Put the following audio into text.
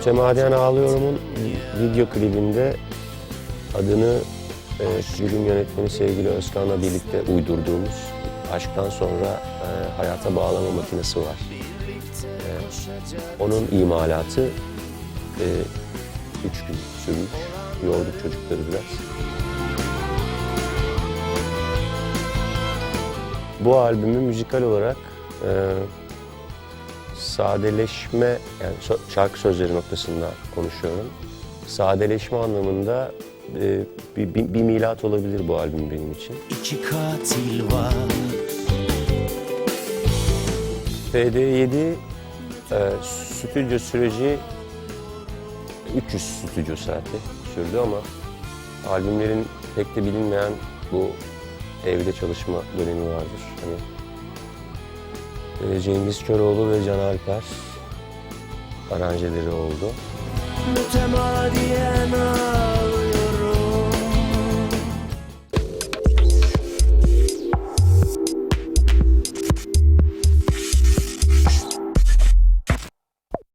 Mütemadiyen Ağlıyorum'un video klibinde adını e, yönetmeni sevgili Özkan'la birlikte uydurduğumuz Aşktan sonra e, hayata bağlama makinesi var. E, onun imalatı e, üç gün sürmüş. Yorduk çocukları biraz. Bu albümü müzikal olarak e, sadeleşme, yani şarkı sözleri noktasında konuşuyorum. Sadeleşme anlamında e, bir, bir, bir milat olabilir bu albüm benim için. İki katil var PD7 e, stüdyo süreci 300 stüdyo saati sürdü ama albümlerin pek de bilinmeyen bu evde çalışma dönemi vardır. Hani e, Cengiz Köroğlu ve Can Alper aranjeleri oldu. Mütemadiyen